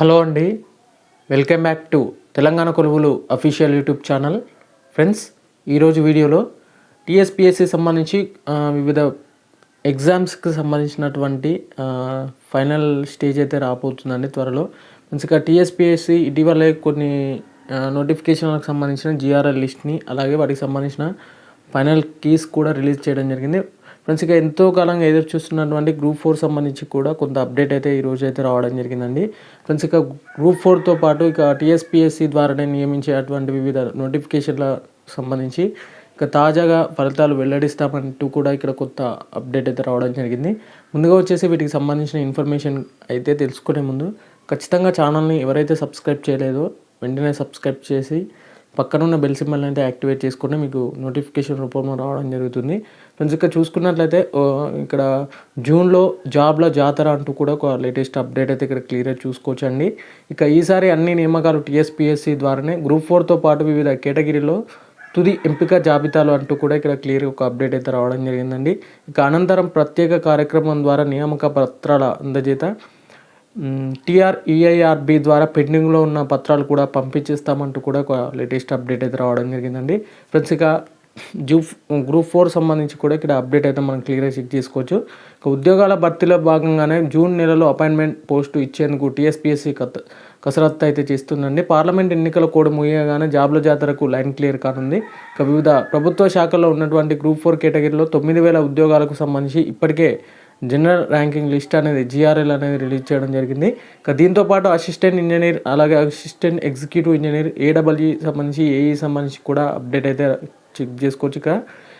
Hello అండి. Welcome back to Telangana కొలువులు official YouTube channel. Friends ఈరోజు వీడియోలో టీఎస్పిఎస్సి సంబంధించి వివిధ ఎగ్జామ్స్కి సంబంధించినటువంటి ఫైనల్ స్టేజ్ అయితే రాబోతుందండి త్వరలో. ఫ్రెండ్స్ ఇక టీఎస్పిఎస్సి ఇటీవలే కొన్ని నోటిఫికేషన్లకు సంబంధించిన జిఆర్ఎల్ లిస్ట్ని అలాగే వాటికి సంబంధించిన ఫైనల్ కీస్ కూడా రిలీజ్ చేయడం జరిగింది. ఫ్రెండ్స్ ఇక ఎంతో కాలంగా ఎదురు చూస్తున్నటువంటి గ్రూప్ ఫోర్ సంబంధించి కూడా కొంత అప్డేట్ అయితే ఈరోజు అయితే రావడం జరిగిందండి. ఫ్రెండ్స్ ఇక గ్రూప్ ఫోర్తో పాటు ఇక టీఎస్పిఎస్సి ద్వారానే నియమించేటువంటి వివిధ నోటిఫికేషన్ల సంబంధించి ఇక తాజాగా ఫలితాలు వెల్లడిస్తామంటూ కూడా ఇక్కడ కొత్త అప్డేట్ అయితే రావడం జరిగింది. ముందుగా వచ్చేసి వీటికి సంబంధించిన ఇన్ఫర్మేషన్ అయితే తెలుసుకునే ముందు ఖచ్చితంగా ఛానల్ని ఎవరైతే సబ్స్క్రైబ్ చేయలేదో వెంటనే సబ్స్క్రైబ్ చేసి పక్కనున్న బెల్ సింబల్ అయితే యాక్టివేట్ చేసుకుంటే మీకు నోటిఫికేషన్ రూపంలో రావడం జరుగుతుంది. ఫ్రెండ్స్ ఇక్కడ చూసుకున్నట్లయితే ఇక్కడ జూన్లో జాబ్ల జాతర అంటూ కూడా ఒక లేటెస్ట్ అప్డేట్ అయితే ఇక్కడ క్లియర్గా చూసుకోవచ్చు అండి ఇక ఈసారి అన్ని నియామకాలు టీఎస్పిఎస్సి ద్వారానే గ్రూప్ ఫోర్తో పాటు వివిధ కేటగిరీలో తుది ఎంపిక జాబితాలు అంటూ కూడా ఇక్కడ క్లియర్గా ఒక అప్డేట్ అయితే రావడం జరిగిందండి. ఇక అనంతరం ప్రత్యేక కార్యక్రమం ద్వారా నియామక పత్రాల అందజేత టీఆర్ఈఐఆర్బి ద్వారా పెండింగ్లో ఉన్న పత్రాలు కూడా పంపించేస్తామంటూ కూడా ఒక లేటెస్ట్ అప్డేట్ అయితే రావడం జరిగిందండి. ఫ్రెండ్స్ ఇక జూ గ్రూప్ ఫోర్ సంబంధించి కూడా ఇక్కడ అప్డేట్ అయితే మనం క్లియర్గా చెక్ చేసుకోవచ్చు. ఇక ఉద్యోగాల భర్తీలో భాగంగానే జూన్ నెలలో అపాయింట్మెంట్ పోస్టు ఇచ్చేందుకు టీఎస్పీఎస్సీ కత కసరత్తు అయితే చేస్తుందండి. పార్లమెంట్ ఎన్నికల కోడ్ ముగియగానే జాబ్ల జాతరకు లైన్ క్లియర్ కానుంది. ఇక వివిధ ప్రభుత్వ శాఖల్లో ఉన్నటువంటి గ్రూప్ ఫోర్ కేటగిరీలో తొమ్మిది వేల ఉద్యోగాలకు సంబంధించి ఇప్పటికే జనరల్ ర్యాంకింగ్ లిస్ట్ అనేది జిఆర్ఎల్ అనేది రిలీజ్ చేయడం జరిగింది. ఇక దీంతో పాటు అసిస్టెంట్ ఇంజనీర్ అలాగే assistant executive engineer A W సంబంధించి ఏఈ సంబంధించి కూడా అప్డేట్ అయితే చెక్ చేసుకోవచ్చు ఇక.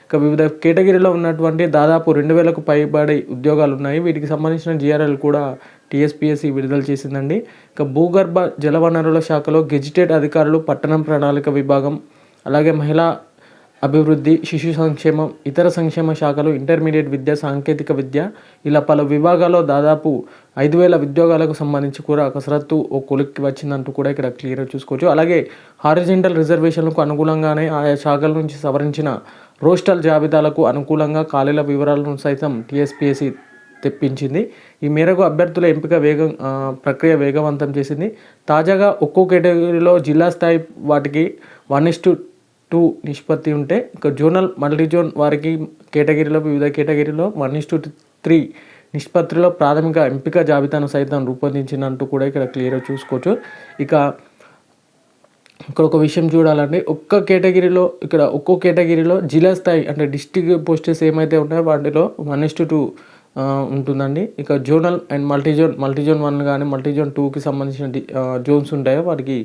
ఇక వివిధ కేటగిరీలో ఉన్నటువంటి దాదాపు రెండు వేలకు పైబడి ఉద్యోగాలు ఉన్నాయి. వీటికి సంబంధించిన జిఆర్ఎల్ కూడా టీఎస్పీఎస్సీ విడుదల చేసిందండి. ఇక భూగర్భ జలవనరుల శాఖలో గెజిటెడ్ అధికారులు పట్టణం ప్రణాళిక విభాగం అలాగే మహిళా అభివృద్ధి శిశు సంక్షేమం ఇతర సంక్షేమ శాఖలు ఇంటర్మీడియట్ విద్య సాంకేతిక విద్య ఇలా పలు విభాగాల్లో దాదాపు ఐదు వేల ఉద్యోగాలకు సంబంధించి కూడా కసరత్తు ఓ కొలిక్కి వచ్చిందంటూ కూడా ఇక్కడ క్లియర్గా చూసుకోవచ్చు. అలాగే హారిజెంటల్ రిజర్వేషన్లకు అనుగుణంగానే ఆయా శాఖల నుంచి సవరించిన రోస్టల్ జాబితాలకు అనుకూలంగా ఖాళీల వివరాలను సైతం టీఎస్పీఎస్సీ తెప్పించింది. ఈ మేరకు అభ్యర్థుల ఎంపిక వేగం ప్రక్రియ వేగవంతం చేసింది. తాజాగా ఒక్కో కేటగిరీలో జిల్లా స్థాయి వాటికి వన్ ఇస్టు టూ నిష్పత్తి ఉంటే ఇంకా జోనల్ మల్టీ జోన్ వారికి కేటగిరీలో వివిధ కేటగిరీలో వన్ ఇస్ టు త్రీ నిష్పత్తిలో ప్రాథమిక ఎంపిక జాబితాను సైతం రూపొందించినట్టు కూడా ఇక్కడ క్లియర్గా చూసుకోవచ్చు. ఇక ఇక్కడ ఒక విషయం చూడాలండి. ఒక్క కేటగిరీలో ఇక్కడ ఒక్కో కేటగిరీలో జిల్లా స్థాయి అంటే డిస్టిక్ పోస్టెస్ ఏమైతే ఉన్నాయో వాటిలో వన్ ఇస్ టు టూ ఉంటుందండి. ఇక zonal and multi zone multi zone one కానీ మల్టీ జోన్ టూకి సంబంధించిన జోన్స్ ఉంటాయో? వాటికి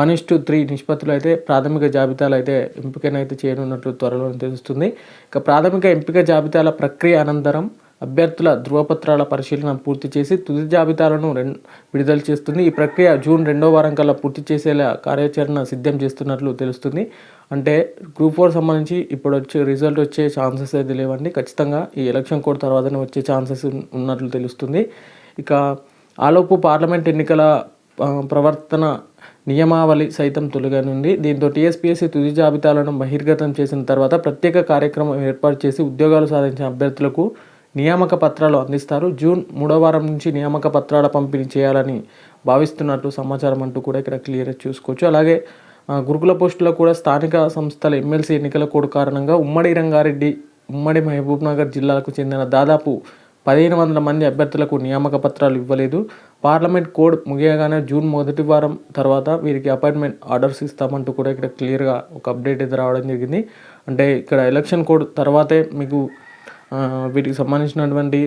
వన్ ఇస్ టు త్రీ నిష్పత్తులు అయితే ప్రాథమిక జాబితాలు అయితే ఎంపికనైతే చేయనున్నట్లు త్వరలో తెలుస్తుంది. ఇక ప్రాథమిక ఎంపిక జాబితాల ప్రక్రియ అనంతరం అభ్యర్థుల ధృవపత్రాల పరిశీలన పూర్తి చేసి తుది జాబితాలను విడుదల చేస్తుంది. ఈ ప్రక్రియ జూన్ రెండో వారం కల్లా పూర్తి చేసేలా కార్యాచరణ సిద్ధం చేస్తున్నట్లు తెలుస్తుంది. అంటే గ్రూప్ ఫోర్ సంబంధించి ఇప్పుడు వచ్చే రిజల్ట్ వచ్చే ఛాన్సెస్ అయితే లేవండి. ఖచ్చితంగా ఈ ఎలక్షన్ కోడ్ తర్వాతనే వచ్చే ఛాన్సెస్ ఉన్నట్లు తెలుస్తుంది. ఇక ఆలోపు పార్లమెంట్ ఎన్నికల ప్రవర్తన నియమావళి సైతం తొలగనుంది. దీంతో టీఎస్పీఎస్సీ తుది జాబితాలను బహిర్గతం చేసిన తర్వాత ప్రత్యేక కార్యక్రమం ఏర్పాటు చేసి ఉద్యోగాలు సాధించిన అభ్యర్థులకు నియామక పత్రాలు అందిస్తారు. జూన్ మూడో వారం నుంచి నియామక పత్రాల పంపిణీ చేయాలని భావిస్తున్నట్టు సమాచారం అంటూ కూడా ఇక్కడ క్లియర్గా చూసుకోవచ్చు. అలాగే గురుకుల పోస్టులో కూడా స్థానిక సంస్థల ఎమ్మెల్సీ ఎన్నికల కోడ్ కారణంగా ఉమ్మడి రంగారెడ్డి ఉమ్మడి మహబూబ్ నగర్ జిల్లాలకు చెందిన దాదాపు పదిహేను వందల మంది అభ్యర్థులకు నియామక పత్రాలు ఇవ్వలేదు. పార్లమెంట్ కోడ్ ముగియగానే జూన్ మొదటి వారం తర్వాత వీరికి అపాయింట్మెంట్ ఆర్డర్స్ ఇస్తామంటూ కూడా ఇక్కడ క్లియర్గా ఒక అప్డేట్ అయితే రావడం జరిగింది. అంటే ఇక్కడ ఎలక్షన్ కోడ్ తర్వాతే మీకు వీటికి సంబంధించినటువంటి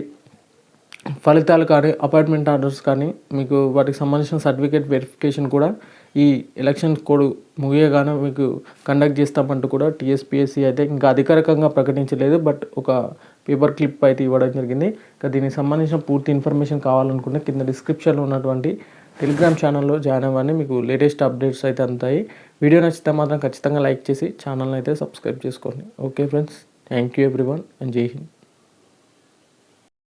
ఫలితాలు కానీ అపాయింట్మెంట్ ఆర్డర్స్ కానీ మీకు వాటికి సంబంధించిన సర్టిఫికేట్ వెరిఫికేషన్ కూడా ఈ ఎలక్షన్ కోడ్ ముగియగానే మీకు కండక్ట్ చేస్తామంటూ కూడా టీఎస్పీఎస్సీ అయితే ఇంకా అధికారికంగా ప్రకటించలేదు బట్ ఒక పేపర్ క్లిప్ అయితే ఇవ్వడం జరిగింది. ఇంకా దీనికి సంబంధించిన పూర్తి ఇన్ఫర్మేషన్ కావాలనుకుంటే కింద డిస్క్రిప్షన్లో ఉన్నటువంటి టెలిగ్రామ్ ఛానల్లో జాయిన్ అవ్వండి. మీకు లేటెస్ట్ అప్డేట్స్ అయితే అందుతాయి. వీడియో నచ్చితే మాత్రం ఖచ్చితంగా లైక్ చేసి ఛానల్ని అయితే సబ్స్క్రైబ్ చేసుకోండి. Okay friends thank you everyone and జై హింద్.